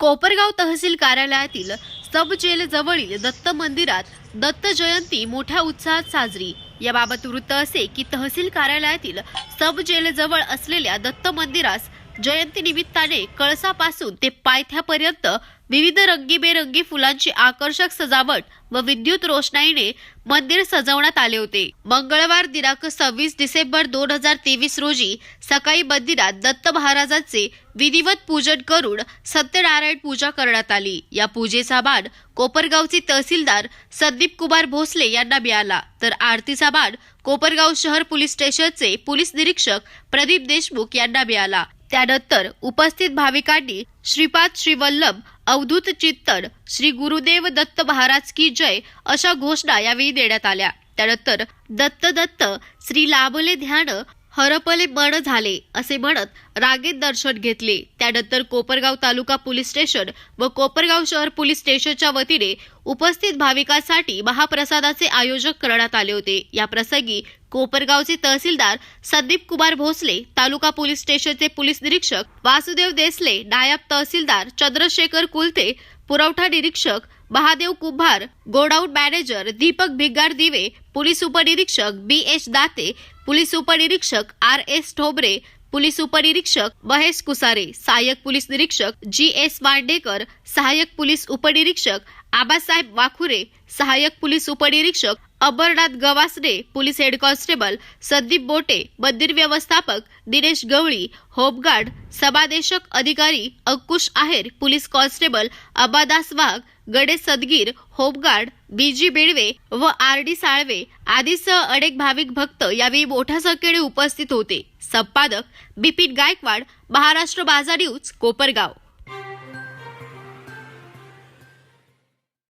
कोपरगाव. तहसील कार्यालयातील सब जेल जवळील दत्त मंदिरात दत्त जयंती मोठ्या उत्साहात साजरी. याबाबत वृत्त असे की तहसील कार्यालयातील सब जेल जवळ असलेल्या दत्त मंदिरास जयंती निमित्ताने कळसापासून ते पायथ्यापर्यंत विविध रंगीबेरंगी फुलांची आकर्षक सजावट व विद्युत रोषणाईने मंदिर सजवण्यात आले होते. मंगळवार दिनांक सव्वीस डिसेंबर दोन हजार तेवीस रोजी सकाळी मंदिरात दत्त महाराजांचे विधिवत पूजन करून सत्यनारायण पूजा करण्यात आली. या पूजेचा मान कोपरगावचे तहसीलदार संदीप कुमार भोसले यांना मिळाला. तर आरतीचा मान कोपरगाव शहर पोलीस स्टेशनचे पोलीस निरीक्षक प्रदीप देशमुख यांना मिळाला. त्यानंतर उपस्थित भाविकांनी श्रीपाद श्रीवल्लभ अवधूत चित्तन श्री गुरुदेव दत्त महाराज की जय अशा घोषणा यावेळी देण्यात आल्या. त्यानंतर दत्त दत्त श्री लाभले ध्यान हरपले मन झाले असे म्हणत रागेत दर्शन घेतले. त्यानंतर कोपरगाव तालुका पोलीस स्टेशन व कोपरगाव शहर पोलीस स्टेशनच्या वतीने उपस्थित भाविकांसाठी महाप्रसादाचे आयोजन करण्यात आले होते. या प्रसंगी कोपरगावचे तहसीलदार संदीप कुमार भोसले तालुका पोलीस स्टेशनचे पोलीस निरीक्षक वासुदेव देसले नायब तहसीलदार चंद्रशेखर कुलते पुरवठा निरीक्षक Mahadev Kumbhar godown manager Deepak Bhigar Dive police उपनिरीक्षक बी एच दाते पोलीस उपनिरीक्षक आर एस ठोबरे पोलीस उपनिरीक्षक महेश कुसारे सहाय्यक पोलीस निरीक्षक जी एस वांडेकर सहाय्यक पोलीस उपनिरीक्षक आबासाहेब वाखुरे सहाय्यक पोलीस उपनिरीक्षक Amarnath Gawasne police head constable Sandeep Bote मंदिर व्यवस्थापक दिनेश गवळी होमगार्ड समादेशक अधिकारी Ankush Aher police constable Abadas Wagh Ganesh Sadgir home guard B G Bedwe व आर डी साळवे आदीसह अनेक भाविक भक्त यावेळी मोठ्या संख्येने उपस्थित होते. संपादक बिपिन गायकवाड महाराष्ट्र बाजार न्यूज कोपरगाव.